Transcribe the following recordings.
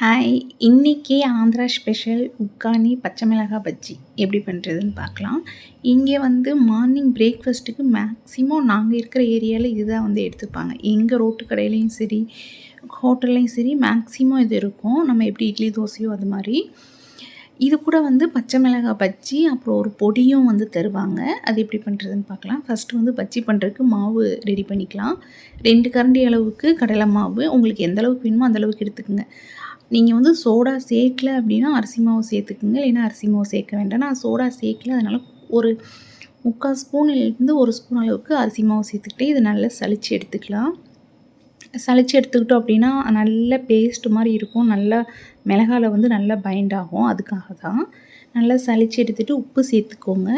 Hi இன்றைக்கி Andhra special உக்கானி பச்சை மிளகாய் பஜ்ஜி. எப்படி பண்ணுறதுன்னு பார்க்கலாம். இங்கே வந்து மார்னிங் பிரேக்ஃபாஸ்ட்டுக்கு மேக்ஸிமம் நாங்கள் இருக்கிற ஏரியாவில் இதுதான் வந்து எடுத்துப்பாங்க. எங்கள் ரோட்டு கடையிலையும் சரி ஹோட்டல்லையும் சரி மேக்ஸிமம் இது இருக்கும். நம்ம எப்படி இட்லி தோசையோ அது மாதிரி. இது கூட வந்து பச்சை மிளகாய் பஜ்ஜி அப்புறம் ஒரு பொடியும் வந்து தருவாங்க. அது எப்படி பண்ணுறதுன்னு பார்க்கலாம். ஃபஸ்ட்டு வந்து பஜ்ஜி பண்ணுறதுக்கு மாவு ரெடி பண்ணிக்கலாம். ரெண்டு கரண்டி அளவுக்கு கடலை மாவு. உங்களுக்கு எந்த அளவுக்கு வேணுமோ அந்தளவுக்கு எடுத்துக்கோங்க. நீங்கள் வந்து சோடா சேர்க்கல அப்படின்னா அரிசி மாவு சேர்த்துக்குங்க. இல்லைன்னா அரிசி மாவு சேர்க்க வேண்டாம். நான் சோடா சேர்க்கல அதனால் ஒரு முக்கால் ஸ்பூன்லேருந்து ஒரு ஸ்பூன் அளவுக்கு அரிசி மாவு சேர்த்துக்கிட்டே இது நல்லா சளிச்சு எடுத்துக்கலாம். சளிச்சு எடுத்துக்கிட்டோம் அப்படின்னா நல்ல பேஸ்ட் மாதிரி இருக்கும். நல்லா மிளகாவில் வந்து நல்லா பைண்ட் ஆகும். அதுக்காக தான் நல்லா சளிச்சு எடுத்துகிட்டு உப்பு சேர்த்துக்கோங்க.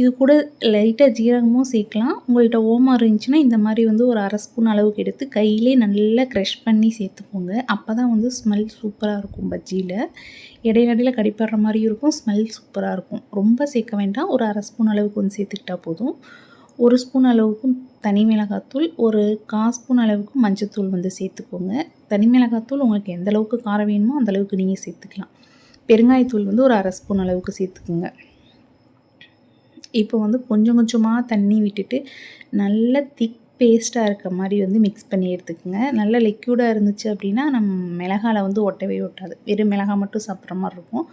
இது கூட லைட்டாக ஜீரகமும் சேர்க்கலாம். உங்கள்கிட்ட ஓமம் இருந்துச்சுன்னா இந்த மாதிரி வந்து ஒரு அரை ஸ்பூன் அளவுக்கு எடுத்து கையிலே நல்லா க்ரஷ் பண்ணி சேர்த்துக்கோங்க. அப்போ தான் வந்து ஸ்மெல் சூப்பராக இருக்கும் பஜ்ஜியில். இடையிடையில் கடிப்படுற மாதிரியும் இருக்கும் ஸ்மெல் சூப்பராக இருக்கும். ரொம்ப சேர்க்க வேண்டாம். ஒரு அரை ஸ்பூன் அளவுக்கு வந்து சேர்த்துக்கிட்டா போதும். ஒரு ஸ்பூன் அளவுக்கும் தனி மிளகாத்தூள் ஒரு கால் ஸ்பூன் அளவுக்கு மஞ்சத்தூள் வந்து சேர்த்துக்கோங்க. தனி மிளகாத்தூள் உங்களுக்கு எந்த அளவுக்கு காரம் வேணுமோ அந்தளவுக்கு நீங்கள் சேர்த்துக்கலாம். பெருங்காயத்தூள் வந்து ஒரு அரை ஸ்பூன் அளவுக்கு சேர்த்துக்குங்க. இப்போ வந்து கொஞ்சம் கொஞ்சமாக தண்ணி விட்டுட்டு நல்ல திக் பேஸ்ட்டாக இருக்க மாதிரி வந்து மிக்ஸ் பண்ணி எடுத்துக்கோங்க. நல்ல லிக்யூடாக இருந்துச்சு அப்படின்னா நம்ம மிளகாவில் வந்து ஒட்டவே ஒட்டாது. வெறும் மிளகாய் மட்டும் சாப்பிட்ற மாதிரி இருக்கும்.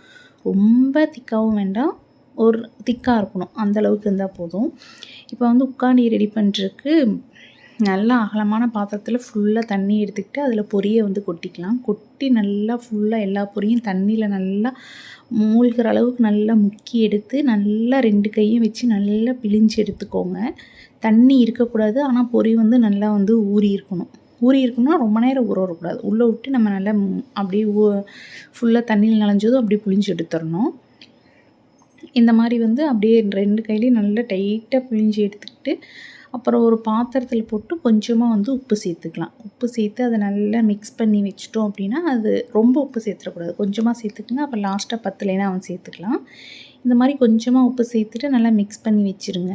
ரொம்ப திக்காகவும் வேண்டாம். ஒரு திக்காக இருக்கணும். அந்தளவுக்கு இருந்தால் போதும். இப்போ வந்து உட்காந்து ரெடி பண்ணுறதுக்கு நல்லா அகலமான பாத்திரத்தில் ஃபுல்லாக தண்ணி எடுத்துக்கிட்டு அதில் பொரியை வந்து கொட்டிக்கலாம். கொட்டி நல்லா ஃபுல்லாக எல்லா பொரியும் தண்ணியில் நல்லா மூழ்கிற அளவுக்கு நல்லா முக்கி எடுத்து நல்லா ரெண்டு கையும் வச்சு நல்லா பிழிஞ்சு எடுத்துக்கோங்க. தண்ணி இருக்கக்கூடாது ஆனால் பொரி வந்து நல்லா வந்து ஊறி இருக்கணும். ஊறி இருக்கணும்னா ரொம்ப நேரம் ஊற வரக்கூடாது உள்ளே விட்டு நம்ம நல்லா அப்படியே ஊ ஃபுல்லாக தண்ணியில் நனைஞ்சதும் அப்படியே பிழிஞ்சு எடுத்துடணும் இந்த மாதிரி வந்து அப்படியே ரெண்டு கையிலையும் நல்லா டைட்டாக பிழிஞ்சு எடுத்துக்கிட்டு அப்புறம் ஒரு பாத்திரத்தில் போட்டு கொஞ்சமாக வந்து உப்பு சேர்த்துக்கலாம். உப்பு சேர்த்து அதை நல்லா மிக்ஸ் பண்ணி வச்சிட்டோம் அப்படின்னா அது ரொம்ப உப்பு சேர்த்துடக்கூடாது. கொஞ்சமாக சேர்த்துக்குங்க. அப்புறம் லாஸ்ட்டாக பத்துலேனா அவன் சேர்த்துக்கலாம். இந்த மாதிரி கொஞ்சமாக உப்பு சேர்த்துட்டு நல்லா மிக்ஸ் பண்ணி வச்சுருங்க.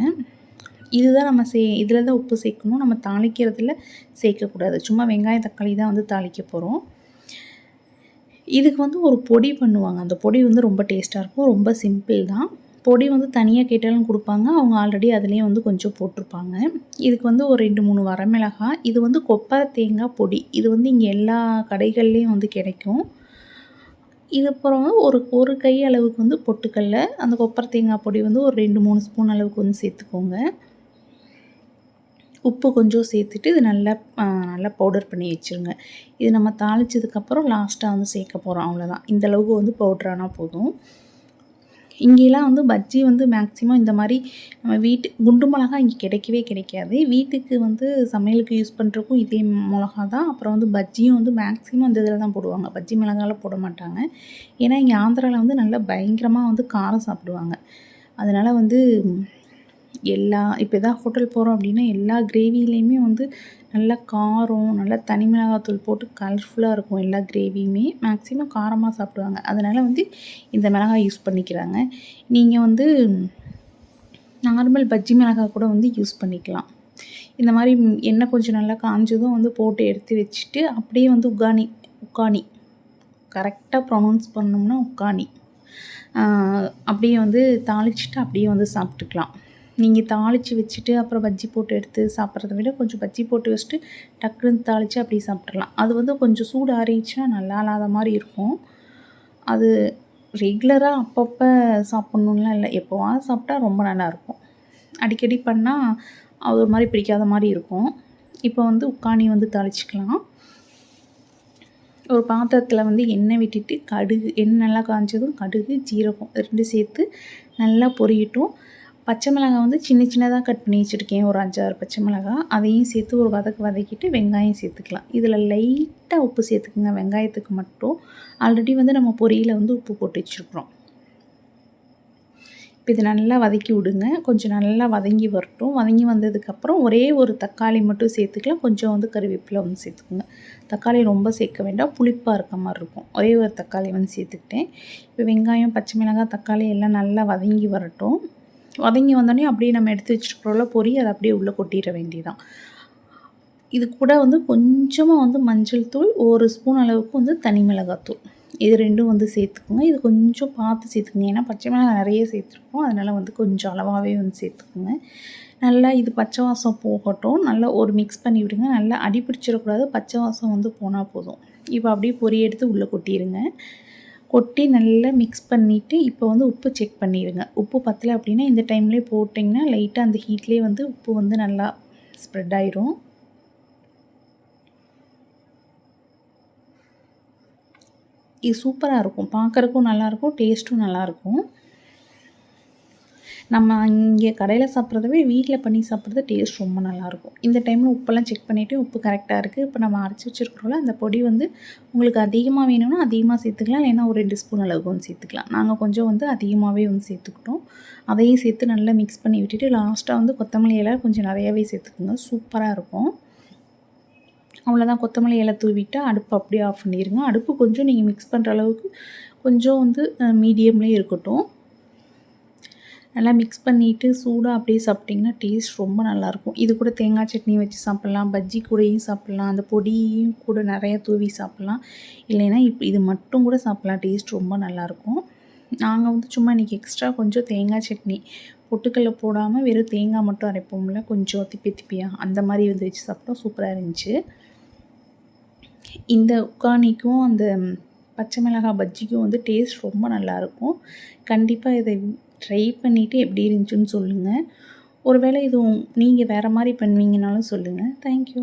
இதுதான் நம்ம சே இதில் தான் உப்பு சேர்க்கணும். நம்ம தாளிக்கிறதுல சேர்க்கக்கூடாது. சும்மா வெங்காயம் தக்காளி தான் வந்து தாளிக்க போகிறோம் இதுக்கு வந்து ஒரு பொடி பண்ணுவாங்க. அந்த பொடி வந்து ரொம்ப டேஸ்ட்டாக இருக்கும். ரொம்ப சிம்பிள் தான். பொடி வந்து தனியாக கேட்டாலும் கொடுப்பாங்க. அவங்க ஆல்ரெடி அதுலேயே வந்து கொஞ்சம் போட்டிருப்பாங்க. இதுக்கு வந்து ஒரு ரெண்டு மூணு வரமிளகாய் இது வந்து கொப்பரை தேங்காய் பொடி. இது வந்து இங்கே எல்லா கடைகள்லேயும் வந்து கிடைக்கும். இது அப்புறம் ஒரு ஒரு கை அளவுக்கு வந்து பொட்டுக்கல்ல அந்த கொப்பரை தேங்காய் பொடி வந்து ஒரு ரெண்டு மூணு ஸ்பூன் அளவுக்கு வந்து சேர்த்துக்கோங்க. உப்பு கொஞ்சம் சேர்த்துட்டு இது நல்லா நல்லா பவுடர் பண்ணி வச்சுருங்க. இது நம்ம தாளித்ததுக்கப்புறம் லாஸ்ட்டாக வந்து சேர்க்க போகிறோம் அவ்வளோதான் இந்தளவுக்கு வந்து பவுட்ரானால் போதும். இங்கேலாம் வந்து பஜ்ஜி வந்து மேக்ஸிமம் இந்த மாதிரி நம்ம வீட்டு குண்டு மிளகா இங்கே கிடைக்கவே கிடைக்காது. வீட்டுக்கு வந்து சமையலுக்கு யூஸ் பண்ணுறக்கும் இதே மிளகா தான். அப்புறம் வந்து பஜ்ஜியும் வந்து மேக்ஸிமம் இந்த இதில் தான் போடுவாங்க. பஜ்ஜி மிளகாலாம் போட மாட்டாங்க. ஏன்னா இங்கே ஆந்திராவில் வந்து நல்லா பயங்கரமாக வந்து காரம் சாப்பிடுவாங்க. அதனால் வந்து எல்லா இப்போ எதாவது ஹோட்டல் போகிறோம் அப்படின்னா எல்லா கிரேவிலையுமே வந்து நல்லா காரம் நல்லா தனி மிளகாத்தூள் போட்டு கலர்ஃபுல்லாக இருக்கும் எல்லா கிரேவியுமே மேக்ஸிமம் காரமாக சாப்பிடுவாங்க. அதனால் வந்து இந்த மிளகாய் யூஸ் பண்ணிக்கிறாங்க. நீங்கள் வந்து நார்மல் பஜ்ஜி மிளகாய் கூட வந்து யூஸ் பண்ணிக்கலாம். இந்த மாதிரி எண்ணெய் கொஞ்சம் நல்லா காஞ்சதும் வந்து போட்டு எடுத்து வச்சுட்டு அப்படியே வந்து உக்கானி உக்கானி கரெக்டாக ப்ரொனவுன்ஸ் பண்ணோம்னா உக்கானி அப்படியே வந்து தாளிச்சிட்டு அப்படியே வந்து சாப்பிட்டுக்கலாம். நீங்கள் தாளித்து வச்சுட்டு அப்புறம் பஜ்ஜி போட்டு எடுத்து சாப்பிட்றத விட கொஞ்சம் பஜ்ஜி போட்டு வச்சுட்டு டக்குன்னு தாளித்து அப்படியே சாப்பிட்றலாம் அது வந்து கொஞ்சம் சூடு ஆறிடுச்சுன்னா நல்லா இல்லாத மாதிரி இருக்கும். அது ரெகுலராக அப்பப்போ சாப்பிட்ணுன்லாம் இல்லை. எப்போவா சாப்பிட்டா ரொம்ப நல்லாயிருக்கும் அடிக்கடி பண்ணால் அது ஒரு மாதிரி பிடிக்காத மாதிரி இருக்கும். இப்போ வந்து உக்காணி வந்து தாளிச்சிக்கலாம். ஒரு பாத்திரத்தில் வந்து எண்ணெய் விட்டுட்டு கடுகு எண்ணெய் நல்லா காய்ஞ்சதும் கடுகு ஜீரகம் ரெண்டு சேர்த்து நல்லா பொரியட்டும். பச்சை மிளகாய் வந்து சின்ன சின்னதாக கட் பண்ணி வச்சுருக்கேன் ஒரு அஞ்சாறு பச்சை மிளகாய். அதையும் சேர்த்து ஒரு வதக்கு வதக்கிட்டு வெங்காயம் சேர்த்துக்கலாம். இதில் லைட்டாக உப்பு சேர்த்துக்குங்க. வெங்காயத்துக்கு மட்டும். ஆல்ரெடி வந்து நம்ம பொரியில் வந்து உப்பு போட்டு வச்சுருக்குறோம். இப்போ இது நல்லா வதக்கி விடுங்க. கொஞ்சம் நல்லா வதங்கி வரட்டும். வதங்கி வந்ததுக்கப்புறம் ஒரே ஒரு தக்காளி மட்டும் சேர்த்துக்கலாம். கொஞ்சம் வந்து கருவேப்பிலை வந்து சேர்த்துக்கோங்க. தக்காளி ரொம்ப சேர்க்க வேண்டாம். புளிப்பாக இருக்க மாதிரி இருக்கும். ஒரே ஒரு தக்காளி வந்து சேர்த்துக்கிட்டேன். இப்போ வெங்காயம் பச்சை மிளகாய் தக்காளி எல்லாம் நல்லா வதங்கி வரட்டும். வதங்கி வந்தோடனே அப்படியே நம்ம எடுத்து வச்சுருக்கிறோம்ல பொறி அதை அப்படியே உள்ளே கொட்டிட வேண்டியதான் இது கூட வந்து கொஞ்சமாக வந்து மஞ்சள் தூள் ஒரு ஸ்பூன் அளவுக்கு வந்து தனி மிளகாத்தூள். இது ரெண்டும் வந்து சேர்த்துக்குங்க. இது கொஞ்சம் பார்த்து சேர்த்துக்கோங்க. ஏன்னா பச்சை மிளகாய் நிறைய சேர்த்துருக்கோம். அதனால் வந்து கொஞ்சம் அளவாகவே வந்து சேர்த்துக்குங்க. நல்லா இது பச்சை வாசம் போகட்டும். நல்லா ஒரு மிக்ஸ் பண்ணி விடுங்க. நல்லா அடி பிடிச்சிடக்கூடாது. பச்சை வாசம் வந்து போனால் போதும். இப்போ அப்படியே பொறி எடுத்து உள்ளே கொட்டிடுங்க கொட்டி நல்லா மிக்ஸ் பண்ணிவிட்டு இப்போ வந்து உப்பு செக் பண்ணிடுங்க உப்பு பத்தலை அப்படின்னா இந்த டைம்லேயே போட்டிங்கன்னா லைட்டாக அந்த ஹீட்லேயே வந்து உப்பு வந்து நல்லா ஸ்ப்ரெட் ஆயிரும். இது சூப்பராக இருக்கும். பார்க்குறக்கும் நல்லாயிருக்கும் டேஸ்ட்டும் நல்லாயிருக்கும் நம்ம இங்கே கடையில் சாப்பிட்றதவே வீட்டில் பண்ணி சாப்பிட்றது டேஸ்ட் ரொம்ப நல்லாயிருக்கும். இந்த டைமில் உப்பெல்லாம் செக் பண்ணிவிட்டு உப்பு கரெக்டாக இருக்குது இப்போ நம்ம அரைச்சி வச்சுருக்கிறோம்ல அந்த பொடி வந்து உங்களுக்கு அதிகமாக வேணும்னா அதிகமாக சேர்த்துக்கலாம். இல்லைன்னா ஒரு ரெண்டு ஸ்பூன் அளவுக்கு வந்து சேர்த்துக்கலாம். நாங்கள் கொஞ்சம் வந்து அதிகமாகவே வந்து சேர்த்துக்கிட்டோம். அதையும் சேர்த்து நல்லா மிக்ஸ் பண்ணி விட்டுட்டு லாஸ்ட்டாக வந்து கொத்தமல்லி இலை கொஞ்சம் நிறையாவே சேர்த்துக்குங்க. சூப்பராக இருக்கும். அவ்வளோதான் கொத்தமல்லி இலை தூவிட்டு அடுப்பு அப்படியே ஆஃப் பண்ணிடுங்க அடுப்பு கொஞ்சம் நீங்கள் மிக்ஸ் பண்ணுற அளவுக்கு கொஞ்சம் வந்து மீடியம்லேயே இருக்கட்டும். நல்லா மிக்ஸ் பண்ணிவிட்டு சூடாக அப்படியே சாப்பிட்டிங்கன்னா டேஸ்ட் ரொம்ப நல்லாயிருக்கும். இது கூட தேங்காய் சட்னி வச்சு சாப்பிட்லாம் பஜ்ஜி கூடயும் சாப்பிட்லாம் அந்த பொடியும் கூட நிறையா தூவி சாப்பிட்லாம். இல்லைன்னா இப்போ இது மட்டும் கூட சாப்பிட்லாம் டேஸ்ட் ரொம்ப நல்லாயிருக்கும். நாங்கள் வந்து சும்மா இன்றைக்கி எக்ஸ்ட்ரா கொஞ்சம் தேங்காய் சட்னி பொட்டுக்கல்ல போடாமல் வெறும் தேங்காய் மட்டும் அரைப்போம்ல கொஞ்சம் திப்பி திப்பியாக அந்த மாதிரி வந்து வச்சு சாப்பிட்டோம் சூப்பராக இருந்துச்சு. இந்த உக்கானிக்கும் அந்த பச்சை மிளகாய் பஜ்ஜிக்கும் வந்து டேஸ்ட் ரொம்ப நல்லாயிருக்கும். கண்டிப்பாக இதை ட்ரை பண்ணிவிட்டு எப்படி இருந்துச்சுன்னு சொல்லுங்கள் ஒருவேளை இதுவும் நீங்கள் வேறு மாதிரி பண்ணுவீங்கனாலும் சொல்லுங்கள் தேங்க்யூ